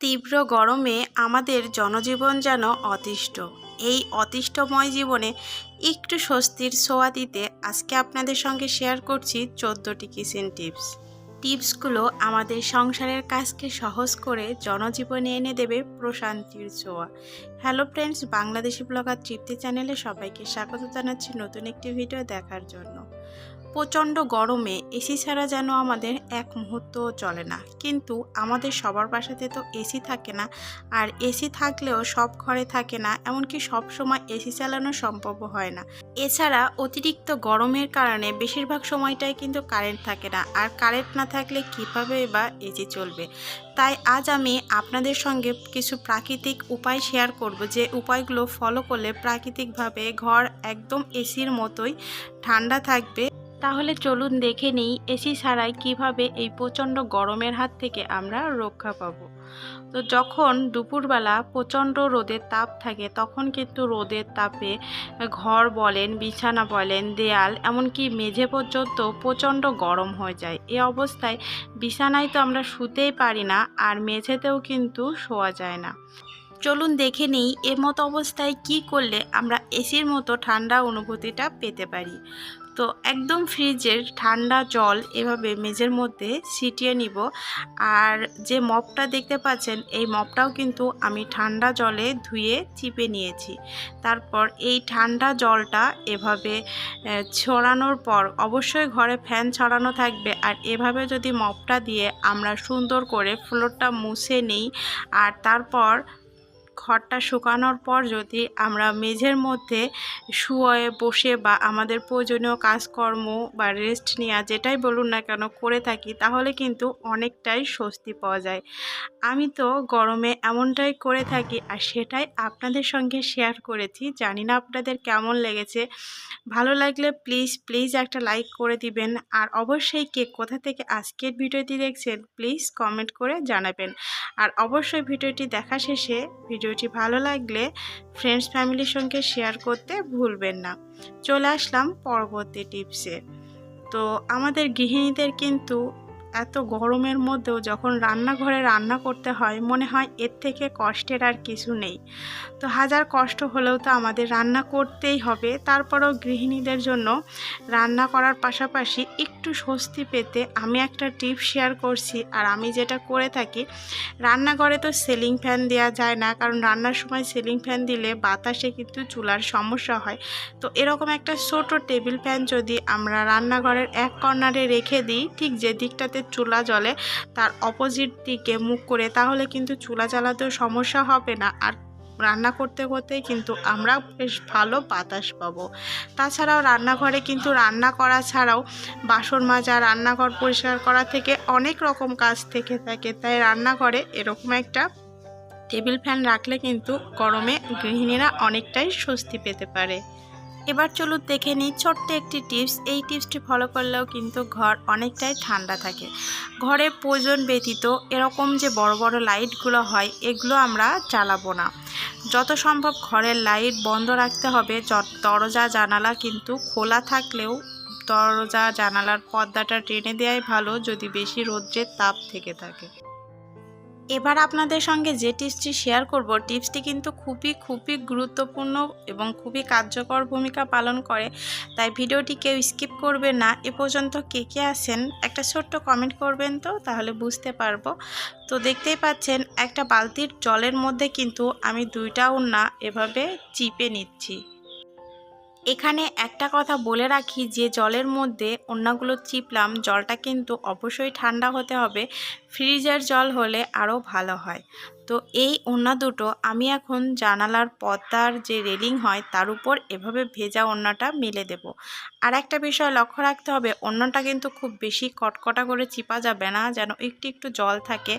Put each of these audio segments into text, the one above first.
তীব্র গরমে আমাদের জনজীবন যেন অতিষ্ঠ। এই অতিষ্ঠময় জীবনে একটু স্বস্তির ছোঁয়া দিতে আজকে আপনাদের সঙ্গে শেয়ার করছি চোদ্দোটি কিচেন টিপস টিপসগুলো আমাদের সংসারের কাজকে সহজ করে জনজীবনে এনে দেবে প্রশান্তির ছোঁয়া। Hello friends Bangladeshi blogger Tripti চ্যানেলে সবাইকে স্বাগত জানাচ্ছি নতুন একটি ভিডিও দেখার জন্য। প্রচণ্ড গরমে এসি ছাড়া যেন আমাদের এক মুহূর্তও চলে না। কিন্তু আমাদের সবার বাসাতে তো এসি থাকে না, আর এসি থাকলেও সব ঘরে থাকে না, এমনকি সব সময় এসি চালানো সম্ভব হয় না। এছাড়া অতিরিক্ত গরমের কারণে বেশিরভাগ সময়টাই কিন্তু কারেন্ট থাকে না, আর কারেন্ট না থাকলে কীভাবে বা এসি চলবে? তাই আজ আমি আপনাদের সঙ্গে কিছু প্রাকৃতিক উপায় শেয়ার করব যে উপায়গুলো ফলো করলে প্রাকৃতিকভাবে ঘর একদম এসির মতোই ঠান্ডা থাকবে তাহলে চলুন দেখে নিই এসি ছাড়াই কীভাবে এই প্রচণ্ড গরমের হাত থেকে আমরা রক্ষা পাব। তো যখন দুপুরবেলা প্রচণ্ড রোদের তাপ থাকে, তখন কিন্তু রোদের তাপে ঘর বলেন, বিছানা বলেন, দেয়াল, এমনকি মেঝে পর্যন্ত প্রচণ্ড গরম হয়ে যায়। এ অবস্থায় বিছানায় তো আমরা শুতেই পারি না আর মেঝেতেও কিন্তু শোয়া যায় না। চলুন দেখে নিই এর মতো অবস্থায় কি করলে আমরা এসির মতো ঠান্ডা অনুভূতিটা পেতে পারি। তো একদম ফ্রিজের ঠান্ডা জল এভাবে মেঝের মধ্যে ছিটিয়ে নিব। আর যে মপটা দেখতে পাচ্ছেন, এই মপটাও কিন্তু আমি ঠান্ডা জলে ধুয়ে চিপে নিয়েছি। তারপর এই ঠান্ডা জলটা এভাবে ছড়ানোর পর অবশ্যই ঘরে ফ্যান ছড়ানো থাকবে। আর এভাবে যদি মপটা দিয়ে আমরা সুন্দর করে ফ্লোরটা মুছে নিই, আর তারপর খড়টা শুকানোর পর যদি আমরা মেঝের মধ্যে শুয়ে বসে বা আমাদের প্রয়োজনীয় কাজকর্ম বা রেস্ট নেওয়া যেটাই বলুন না কেন করে থাকি, তাহলে কিন্তু অনেকটাই স্বস্তি পাওয়া যায়। আমি তো গরমে এমনটাই করে থাকি আর সেটাই আপনাদের সঙ্গে শেয়ার করেছি। জানি না আপনাদের কেমন লেগেছে। ভালো লাগলে প্লিজ প্লিজ একটা লাইক করে দিবেন। আর অবশ্যই কে কোথা থেকে আজকের ভিডিওটি দেখছেন প্লিজ কমেন্ট করে জানাবেন। আর অবশ্যই ভিডিওটি দেখা শেষে ভিডিওটি ভালো লাগলে ফ্রেন্ডস ফ্যামিলির সঙ্গে শেয়ার করতে ভুলবেন না। চলে আসলাম পরবর্তী টিপসে তো আমাদের গৃহিণীদের কিন্তু এত গরমের মধ্যেও যখন রান্নাঘরে রান্না করতে হয়, মনে হয় এর থেকে কষ্টের আর কিছু নেই। তো হাজার কষ্ট হলেও তো আমাদের রান্না করতেই হবে। তারপরেও গৃহিণীদের জন্য রান্না করার পাশাপাশি একটু স্বস্তি পেতে আমি একটা টিপ শেয়ার করছি। আর আমি যেটা করে থাকি, রান্নাঘরে তো সিলিং ফ্যান দেওয়া যায় না, কারণ রান্নার সময় সিলিং ফ্যান দিলে বাতাসে কিন্তু চুলার সমস্যা হয়। তো এরকম একটা ছোট টেবিল ফ্যান যদি আমরা রান্নাঘরের এক কর্নারে রেখে দিই, ঠিক যে দিকটাতে চুলা জ্বলে তার অপোজিট দিকে মুখ করে, তাহলে কিন্তু চুলা জ্বালাতেও সমস্যা হবে না। আর রান্না করতে করতেই কিন্তু আমরা বেশ ভালো বাতাস পাবো। তাছাড়াও রান্নাঘরে কিন্তু রান্না করা ছাড়াও বাসন মাজা, রান্নাঘর পরিষ্কার করা থেকে অনেক রকম কাজ থেকে থাকে। তাই রান্নাঘরে এরকম একটা টেবিল ফ্যান রাখলে কিন্তু গরমে গৃহিণীরা অনেকটাই স্বস্তি পেতে পারে। এবার চলুন দেখে নিই ছোট্ট একটি টিপস। এই টিপসটি ফলো করলেও কিন্তু ঘর অনেকটাই ঠান্ডা থাকে। ঘরের প্রয়োজন ব্যতীত এরকম যে বড় বড় লাইটগুলো হয়, এগুলো আমরা জ্বালাবো না। যত সম্ভব ঘরের লাইট বন্ধ রাখতে হবে। দরজা, জানালা কিন্তু খোলা থাকলেও দরজা, জানালার পর্দাটা টেনে দেওয়াই ভালো, যদি বেশি রৌদ্রের তাপ থেকে থাকে। এবার আপনাদের সঙ্গে যে টিপসটি শেয়ার করব, টিপসটি কিন্তু খুবই খুবই গুরুত্বপূর্ণ এবং খুবই কার্যকর ভূমিকা পালন করে। তাই ভিডিওটি কেউ স্কিপ করবে না। এ পর্যন্ত কে কে আছেন, একটা ছোট্ট কমেন্ট করবেন তো, তাহলে বুঝতে পারব। তো দেখতেই পাচ্ছেন, একটা বালতির জলের মধ্যে কিন্তু আমি দুইটা উন্না এভাবে চিপে নিচ্ছি। এখানে একটা কথা বলে রাখি যে জলের মধ্যে অন্যগুলো চিপলাম, জলটা কিন্তু অবশ্যই ঠান্ডা হতে হবে। ফ্রিজের জল হলে আরও ভালো হয়। তো এই ওড়না দুটো আমি এখন জানালার পর্দার যে রেলিং হয় তার উপর এভাবে ভেজা ওড়নাটা মেলে দেব। আর একটা বিষয় লক্ষ্য রাখতে হবে ওড়নাটা কিন্তু খুব বেশি কটকটা করে চিপা যাবে না, যেন একটু একটু জল থাকে।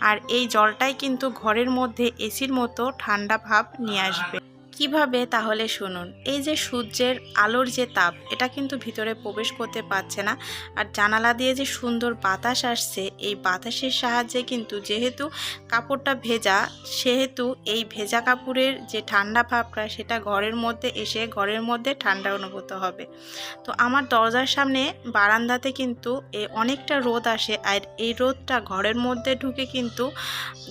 আর এই জলটাই কিন্তু ঘরের মধ্যে এসির মতো ঠান্ডা ভাব নিয়ে আসবে। কীভাবে তাহলে শুনুন, এই যে সূর্যের আলোর যে তাপ, এটা কিন্তু ভিতরে প্রবেশ করতে পারছে না। আর জানালা দিয়ে যে সুন্দর বাতাস আসছে, এই বাতাসের সাহায্যে কিন্তু যেহেতু কাপড়টা ভেজা, সেহেতু এই ভেজা কাপড়ের যে ঠান্ডা ভাবটা, সেটা ঘরের মধ্যে এসে ঘরের মধ্যে ঠান্ডা অনুভূত হবে। তো আমার দরজার সামনে বারান্দাতে কিন্তু এ অনেকটা রোদ আসে, আর এই রোদটা ঘরের মধ্যে ঢুকে কিন্তু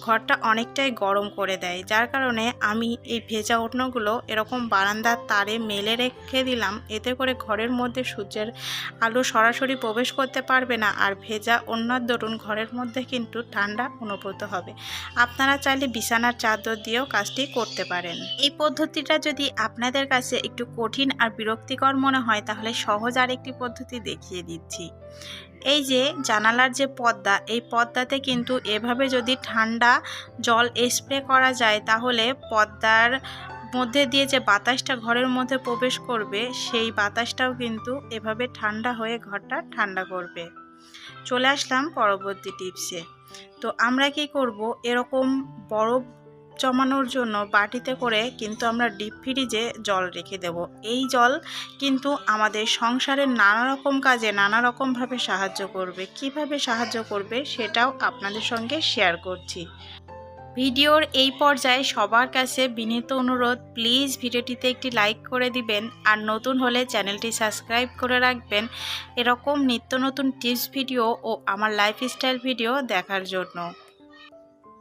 ঘরটা অনেকটাই গরম করে দেয়। যার কারণে আমি এই ভেজা ওড়নাগুলো এরকম বারান্দার তারে মেলে রেখে দিলাম। এতে করে ঘরের মধ্যে সূর্যের আলো সরাসরি প্রবেশ করতে পারবে না আর ভেজা ওড়নার দরুন ঘরের মধ্যে কিন্তু ঠান্ডা অনুভূত হবে। আপনারা চাইলে বিছানার চাদর দিয়েও কাজটি করতে পারেন। এই পদ্ধতিটা যদি আপনাদের কাছে একটু কঠিন আর বিরক্তিকর মনে হয়, তাহলে সহজ আরেকটি পদ্ধতি দেখিয়ে দিচ্ছি। এই যে জানালার যে পর্দা, এই পর্দাতে কিন্তু এভাবে যদি ঠান্ডা জল স্প্রে করা যায়, তাহলে পর্দার মধ্যে দিয়ে যে বাতাসটা ঘরের মধ্যে প্রবেশ করবে, সেই বাতাসটাও কিন্তু এভাবে ঠান্ডা হয়ে ঘরটা ঠান্ডা করবে। চলে আসলাম পরবর্তী টিপসে। তো আমরা কি করব? এরকম বরফ জমানোর জন্য বাটিতে করে কিন্তু আমরা ডিপ ফ্রিজে জল রেখে দেব। এই জল কিন্তু আমাদের সংসারের নানা রকম কাজে নানা রকমভাবে সাহায্য করবে। কীভাবে সাহায্য করবে সেটাও আপনাদের সঙ্গে শেয়ার করছি। ভিডিওর এই পর্যায়ে সবার কাছে বিনীত অনুরোধ প্লিজ ভিডিওটিতে একটি লাইক করে দিবেন আর নতুন হলে চ্যানেলটি সাবস্ক্রাইব করে রাখবেন। এরকম নিত্য নতুন টিপস ভিডিও ও আমার লাইফস্টাইল ভিডিও দেখার জন্য।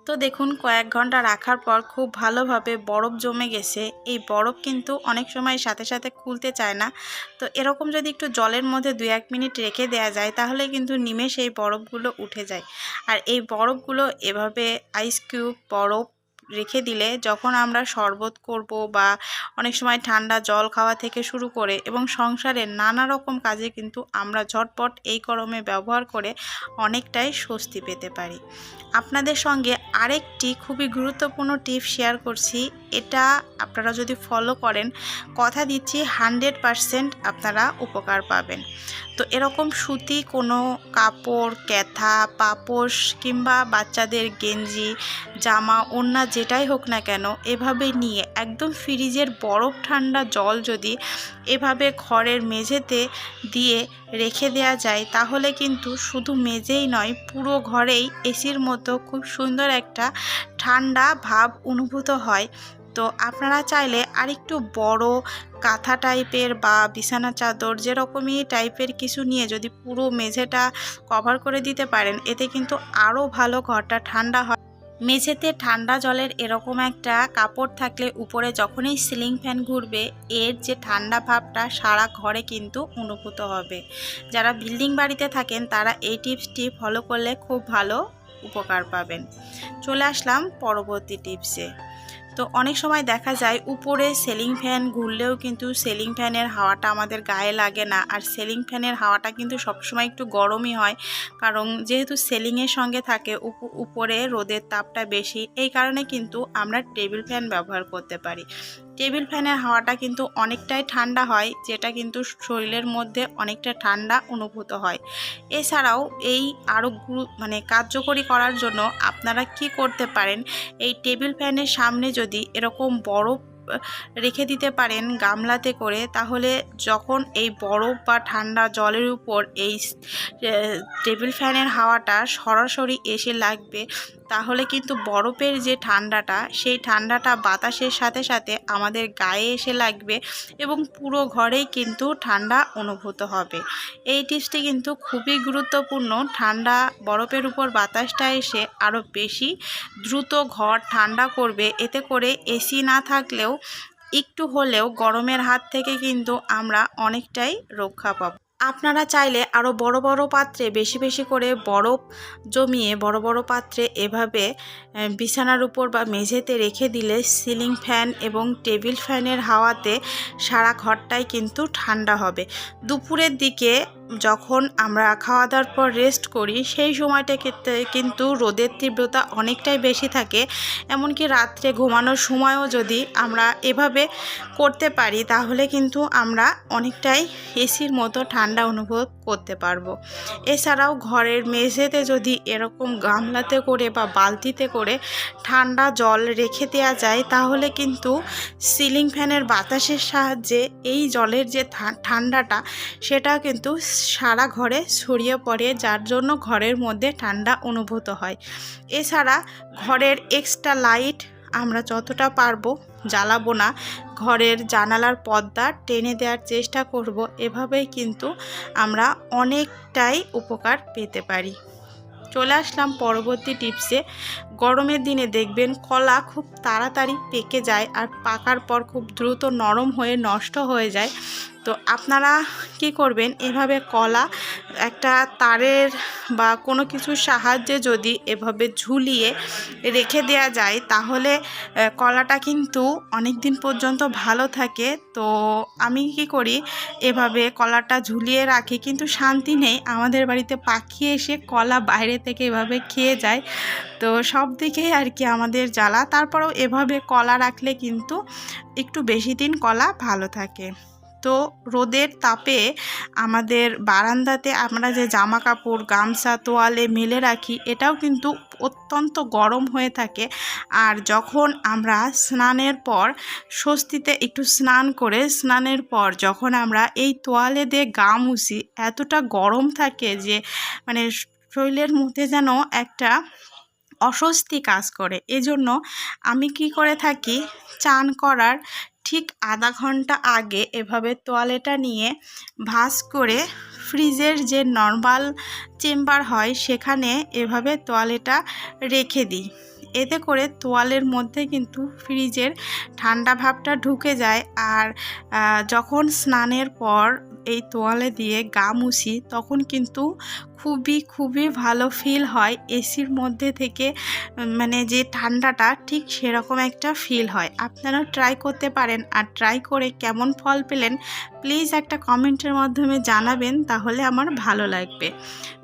তো দেখুন, কয়েক ঘণ্টা রাখার পর খুব ভালোভাবে বরফ জমে গেছে। এই বরফ কিন্তু অনেক সময় সাথে সাথে খুলতে চায় না। তো এরকম যদি একটু জলের মধ্যে দু এক মিনিট রেখে দেওয়া যায়, তাহলে কিন্তু নিমেষ এই বরফগুলো উঠে যায়। আর এই বরফগুলো এভাবে আইস কিউব বরফ রেখে দিলে যখন আমরা শরবত করব বা অনেক সময় ঠান্ডা জল খাওয়া থেকে শুরু করে এবং সংসারের নানা রকম কাজে কিন্তু আমরা ঝটপট এই গরমে ব্যবহার করে অনেকটাই স্বস্তি পেতে পারি। আপনাদের সঙ্গে আরেকটি খুবই গুরুত্বপূর্ণ টিপ শেয়ার করছি। এটা আপনারা যদি ফলো করেন, কথা দিচ্ছি হানড্রেড পারসেন্ট আপনারা উপকার পাবেন। তো এরকম সুতি কোনো কাপড়, ক্যাথা, পাপোশ কিংবা বাচ্চাদের গেঞ্জি, জামা, ওড়না যেটাই হোক না কেন, এভাবে নিয়ে একদম ফ্রিজের বরফ ঠান্ডা জল যদি এভাবে ঘরের মেঝেতে দিয়ে রেখে দেওয়া যায়, তাহলে কিন্তু শুধু মেঝেই নয়, পুরো ঘরেই এসির মতো খুব সুন্দর একটা ঠান্ডা ভাব অনুভূত হয়। তো আপনারা চাইলে আরেকটু বড় কাঁথা টাইপের বা বিছানা চাদর যেরকমই টাইপের কিছু নিয়ে যদি পুরো মেঝেটা কভার করে দিতে পারেন, এতে কিন্তু আরও ভালো ঘরটা ঠান্ডা হয়। মেঝেতে ঠান্ডা জলের এরকম একটা কাপড় থাকলে উপরে যখনই সিলিং ফ্যান ঘুরবে, এর যে ঠান্ডা ভাবটা সারা ঘরে কিন্তু অনুভূত হবে। যারা বিল্ডিং বাড়িতে থাকেন, তারা এই টিপসটি ফলো করলে খুব ভালো উপকার পাবেন। চলে আসলাম পরবর্তী টিপসে। তো অনেক সময় দেখা যায় উপরে সেলিং ফ্যান ঘুরলেও কিন্তু সেলিং ফ্যানের হাওয়াটা আমাদের গায়ে লাগে না। আর সেলিং ফ্যানের হাওয়াটা কিন্তু সবসময় একটু গরমই হয়। কারণ যেহেতু সেলিংয়ের সঙ্গে থাকে, উপ- উপরে রোদের তাপটা বেশি। এই কারণে কিন্তু আমরা টেবিল ফ্যান ব্যবহার করতে পারি। টেবিল ফ্যানের হাওয়াটা কিন্তু অনেকটাই ঠান্ডা হয়, যেটা কিন্তু শরীরের মধ্যে অনেকটা ঠান্ডা অনুভূত হয়। এছাড়াও এই আরও মানে কার্যকরী করার জন্য আপনারা কি করতে পারেন, এই টেবিল ফ্যানের সামনে যদি এরকম বরফ রেখে দিতে পারেন গামলাতে করে, তাহলে যখন এই বরফ বা ঠান্ডা জলের উপর এই টেবিল ফ্যানের হাওয়াটা সরাসরি এসে লাগবে তাহলে কিন্তু বরফের যে ঠান্ডাটা, সেই ঠান্ডাটা বাতাসের সাথে সাথে আমাদের গায়ে এসে লাগবে এবং পুরো ঘরেই কিন্তু ঠান্ডা অনুভূত হবে। এই টিপসটি কিন্তু খুবই গুরুত্বপূর্ণ। ঠান্ডা, বরফের উপর বাতাসটা এসে আরও বেশি দ্রুত ঘর ঠান্ডা করবে। এতে করে এসি না থাকলেও, একটু হলেও গরমের হাত থেকে কিন্তু আমরা অনেকটাই রক্ষা পাব। আপনারা চাইলে আরও বড় বড় পাত্রে, বেশি বেশি করে বরফ জমিয়ে বড় বড় পাত্রে এভাবে বিছানার উপর বা মেঝেতে রেখে দিলে সিলিং ফ্যান এবং টেবিল ফ্যানের হাওয়াতে সারা ঘরটাই কিন্তু ঠান্ডা হবে। দুপুরের দিকে যখন আমরা খাওয়া দাওয়ার পর রেস্ট করি, সেই সময়টা ক্ষেত্রে কিন্তু রোদের তীব্রতা অনেকটাই বেশি থাকে। এমনকি রাত্রে ঘুমানোর সময়ও যদি আমরা এভাবে করতে পারি, তাহলে কিন্তু আমরা অনেকটাই এসির মতো ঠান্ডা অনুভব করতে পারব। এছাড়াও ঘরের মেঝেতে যদি এরকম গামলাতে করে বা বালতিতে করে ঠান্ডা জল রেখে দেওয়া যায়, তাহলে কিন্তু সিলিং ফ্যানের বাতাসের সাহায্যে এই জলের যে ঠান্ডাটা সেটা কিন্তু সারা ঘরে ছড়িয়ে পড়ে, যার জন্য ঘরের মধ্যে ঠান্ডা অনুভূত হয়। এছাড়া ঘরের এক্সট্রা লাইট আমরা যতটা পারব জ্বালাবো না। ঘরের জানালার পর্দা টেনে দেওয়ার চেষ্টা করব, এভাবেই কিন্তু আমরা অনেকটাই উপকার পেতে পারি। চলে আসলাম পরবর্তী টিপসে গরমের দিনে দেখবেন কলা খুব তাড়াতাড়ি পেকে যায় আর পাকার পর খুব দ্রুত নরম হয়ে নষ্ট হয়ে যায়। তো আপনারা কি করবেন? এভাবে কলা একটা তারের বা কোনো কিছুর সাহায্যে যদি এভাবে ঝুলিয়ে রেখে দেওয়া যায়, তাহলে কলাটা কিন্তু অনেক দিন পর্যন্ত ভালো থাকে। তো আমি কি করি? এভাবে কলাটা ঝুলিয়ে রাখি, কিন্তু শান্তি নেই। আমাদের বাড়িতে পাখি এসে কলা বাইরে থেকে এভাবে খেয়ে যায়। তো সব দিকেই আর কি আমাদের জ্বালা। তারপরেও এভাবে কলা রাখলে কিন্তু একটু বেশি দিন কলা ভালো থাকে। তো রোদের তাপে আমাদের বারান্দাতে আমরা যে জামা কাপড় গামছা, তোয়ালে মেলে রাখি, এটাও কিন্তু অত্যন্ত গরম হয়ে থাকে। আর যখন আমরা স্নানের পর স্বস্তিতে একটু স্নান করে স্নানের পর যখন আমরা এই তোয়ালে দিয়ে গা মুছি, এতটা গরম থাকে যে মানে শরীরের মধ্যে যেন একটা অস্বস্তি কাজ করে। এজন্য আমি কি করে থাকি, চান করার ঠিক আধা ঘণ্টা আগে এভাবে তোয়ালেটা নিয়ে ভাস করে ফ্রিজের যে নর্মাল চেম্বার হয়, সেখানে এভাবে তোয়ালেটা রেখে দিই। এতে করে তোয়ালের মধ্যে কিন্তু ফ্রিজের ঠান্ডা ভাবটা ঢুকে যায়। আর যখন স্নানের পর এই তোয়ালে দিয়ে গা মুছি, তখন কিন্তু খুবই খুবই ভালো ফিল হয়। এসির মধ্যে থেকে মানে যে ঠান্ডাটা, ঠিক সেরকম একটা ফিল হয়। আপনারাও ট্রাই করতে পারেন। আর ট্রাই করে কেমন ফল পেলেন প্লিজ একটা কমেন্টের মাধ্যমে জানাবেন, তাহলে আমার ভালো লাগবে।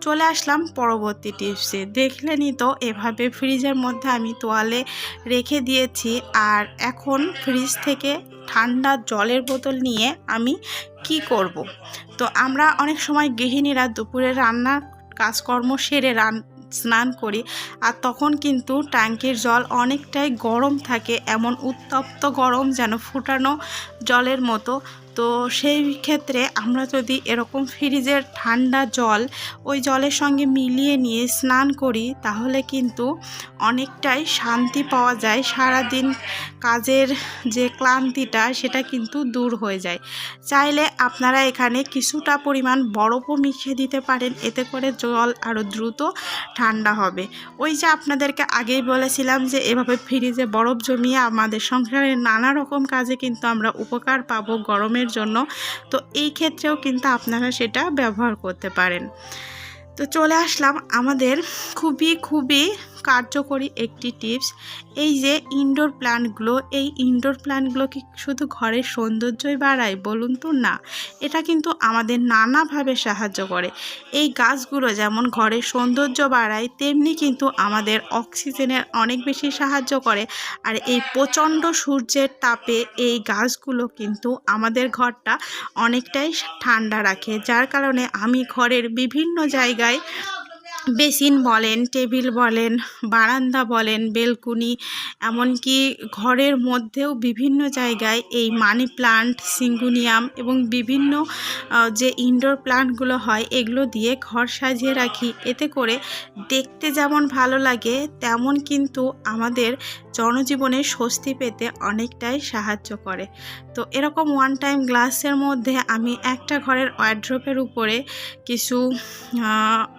চলে আসলাম পরবর্তী টিপসে দেখলেনই তো, এভাবে ফ্রিজের মধ্যে আমি তোয়ালে রেখে দিয়েছি। আর এখন ফ্রিজ থেকে ঠান্ডা জলের বোতল নিয়ে আমি কি করব। তো আমরা অনেক সময় গৃহিণীরা দুপুরে রান্নার কাজকর্ম সেরে রান, স্নান করি আর তখন কিন্তু ট্যাঙ্কির জল অনেকটাই গরম থাকে, এমন উত্তপ্ত গরম যেন ফুটানো জলের মতো। তো সেই ক্ষেত্রে আমরা যদি এরকম ফ্রিজের ঠান্ডা জল ওই জলের সঙ্গে মিলিয়ে নিয়ে স্নান করি, তাহলে কিন্তু অনেকটাই শান্তি পাওয়া যায়। সারাদিন কাজের যে ক্লান্তিটা, সেটা কিন্তু দূর হয়ে যায়। চাইলে আপনারা এখানে কিছুটা পরিমাণ বরফও মিশিয়ে দিতে পারেন। এতে করে জল আরও দ্রুত ঠান্ডা হবে। ওই যে আপনাদেরকে আগেই বলেছিলাম যে, এভাবে ফ্রিজে বরফ জমিয়ে আমাদের সংসারের নানা রকম কাজে কিন্তু আমরা উপকার পাব গরমের জন্য, তো এই ক্ষেত্রেও কিন্তু আপনারা সেটা ব্যবহার করতে পারেন। তো চলে আসলাম আমাদের খুবই খুবই কার্যকরী একটি টিপস, এই যে ইনডোর প্ল্যান্টগুলো এই ইনডোর প্ল্যান্টগুলো কি শুধু ঘরের সৌন্দর্যই বাড়ায় বলুন তো? না, এটা কিন্তু আমাদের নানাভাবে সাহায্য করে। এই গাছগুলো যেমন ঘরের সৌন্দর্য বাড়ায়, তেমনি কিন্তু আমাদের অক্সিজেনের অনেক বেশি সাহায্য করে। আর এই প্রচণ্ড সূর্যের তাপে এই গাছগুলো কিন্তু আমাদের ঘরটা অনেকটাই ঠান্ডা রাখে। যার কারণে আমি ঘরের বিভিন্ন জায়গায় বেসিন বলেন, টেবিল বলেন, বারান্দা বলেন, বেলকুনি, এমনকি ঘরের মধ্যেও বিভিন্ন জায়গায় এই মানি প্লান্ট, সিঙ্গুনিয়াম এবং বিভিন্ন যে ইনডোর প্লান্টগুলো হয়, এগুলো দিয়ে ঘর সাজিয়ে রাখি। এতে করে দেখতে যেমন ভালো লাগে, তেমন কিন্তু আমাদের জনজীবনে স্বস্তি পেতে অনেকটাই সাহায্য করে। তো এরকম ওয়ান টাইম গ্লাসের মধ্যে আমি একটা ঘরের ওয়ার্ড্রপের উপরে কিছু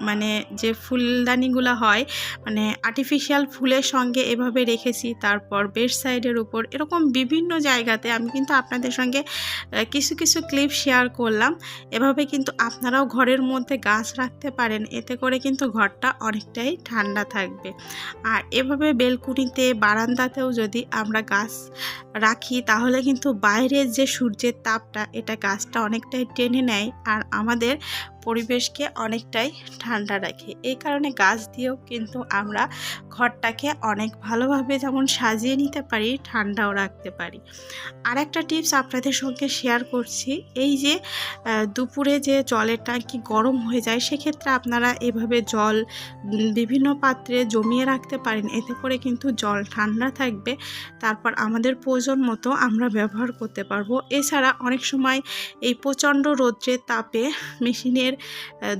মানে যে ফুলদানিগুলো হয় মানে আর্টিফিশিয়াল ফুলের সঙ্গে এভাবে রেখেছি, তারপর বেড সাইডের উপর, এরকম বিভিন্ন জায়গাতে আমি কিন্তু আপনাদের সঙ্গে কিছু কিছু ক্লিপ শেয়ার করলাম। এভাবে কিন্তু আপনারাও ঘরের মধ্যে গাছ রাখতে পারেন, এতে করে কিন্তু ঘরটা অনেকটাই ঠান্ডা থাকবে। আর এভাবে বেলকুনিতে, বারান্দাতেও যদি আমরা গাছ রাখি, তাহলে কিন্তু বাইরের যে সূর্যের তাপটা, এটা গাছটা অনেকটাই টেনে নেয়। আর আমাদের পরিবেশকে অনেকটাই ঠান্ডা রাখে। এই কারণে গাছ দিয়েও কিন্তু আমরা ঘরটাকে অনেক ভালোভাবে যেমন সাজিয়ে নিতে পারি, ঠান্ডাও রাখতে পারি। আর একটা টিপস আপনাদের সঙ্গে শেয়ার করছি, এই যে দুপুরে যে জলের ট্যাঙ্কি গরম হয়ে যায়, সেক্ষেত্রে আপনারা এভাবে জল বিভিন্ন পাত্রে জমিয়ে রাখতে পারেন। এতে করে কিন্তু জল ঠান্ডা থাকবে। তারপর আমাদের প্রয়োজন মতো আমরা ব্যবহার করতে পারব। এছাড়া অনেক সময় এই প্রচণ্ড রৌদ্রের তাপে মেশিনের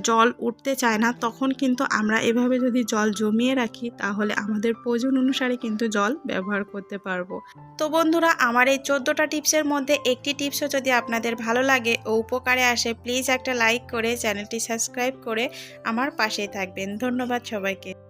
জল উঠতে চায় না, তখন কিন্তু আমরা এভাবে যদি জল জমিয়ে রাখি, তাহলে আমাদের প্রয়োজন অনুসারে কিন্তু জল ব্যবহার করতে পারব। তো বন্ধুরা, আমার এই চোদ্দোটা টিপসের মধ্যে একটি টিপসও যদি আপনাদের ভালো লাগে ও উপকারে আসে, প্লিজ একটা লাইক করে চ্যানেলটি সাবস্ক্রাইব করে আমার পাশেই থাকবেন। ধন্যবাদ সবাইকে।